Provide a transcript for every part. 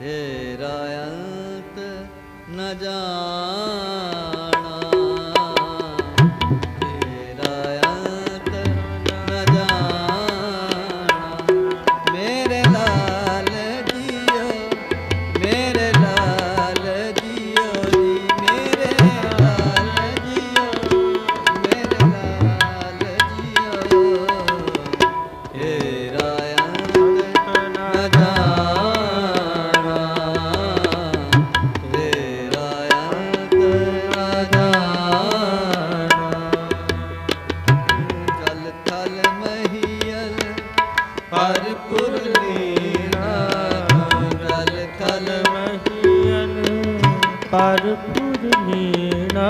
ਤੇਰਾ ਅੰਤ ਨ ਜਾਣਾ ਪਰ ਪੁਰਨੀਣਾ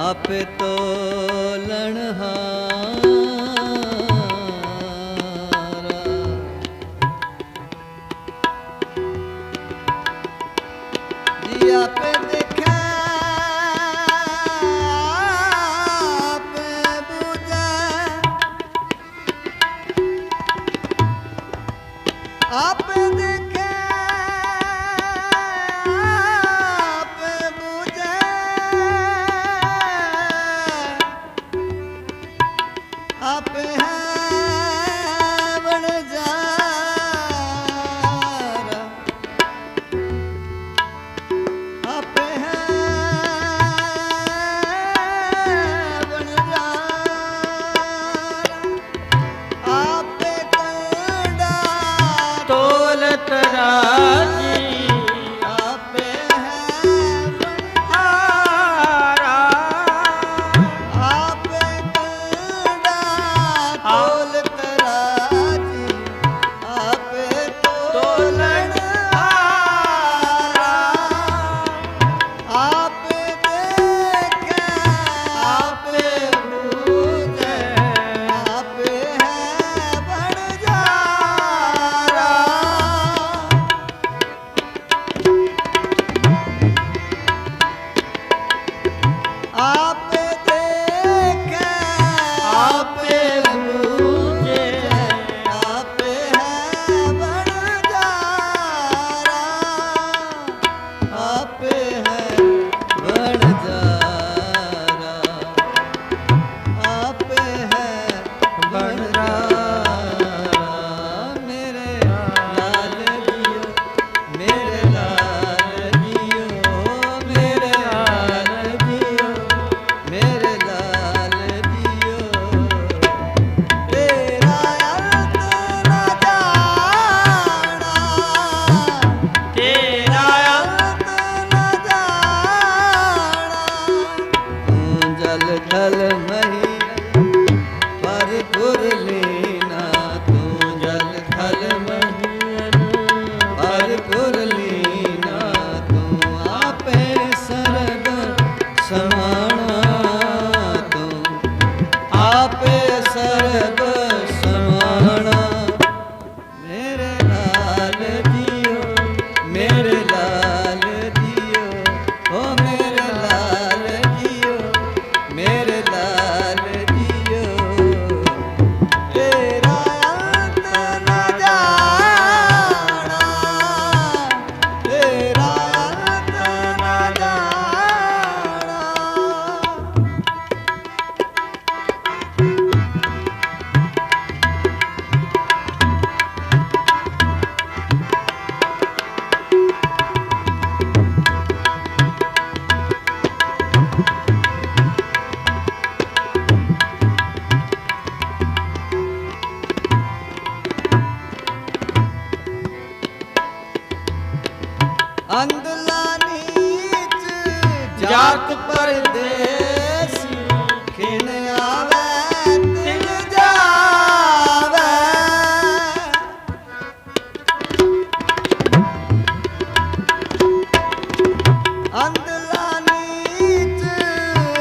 ਆਪੇ ਤੋਲਣ ਹਾਰਾ। ਜੀ ਆਪੇ ਆਪੇ ਬੁਝੈ।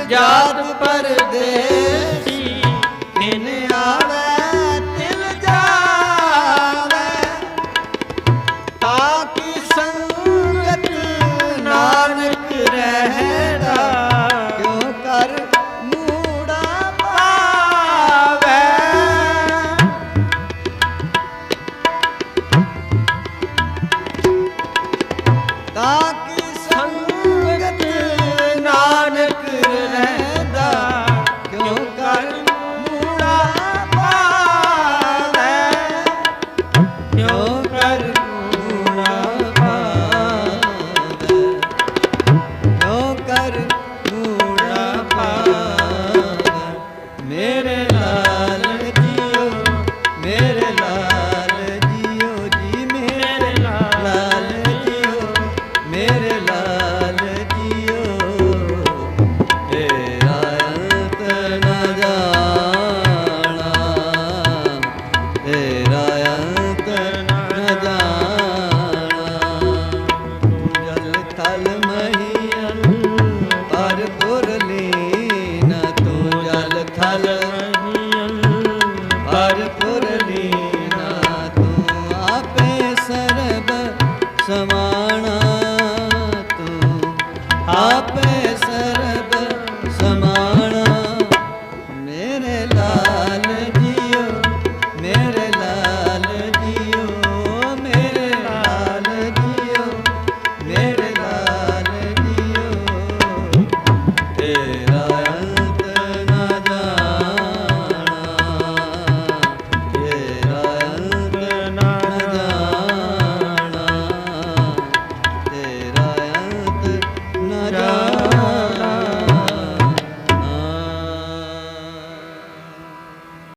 ਜਾਤ ਜਾਤ ਪਰਦੇਸੀ ਖਿਨ ਆਵੇ, ਤਿਲ ਜਾਵੇ। ਤਾਂ ਕੀ ਸੰਗਤ ਨਾਨਕ ਰਹਿਣਾ ਕਿਉ ਕਰ ਮੂੜਾ ਪਾਵੇ। ਤਾਂ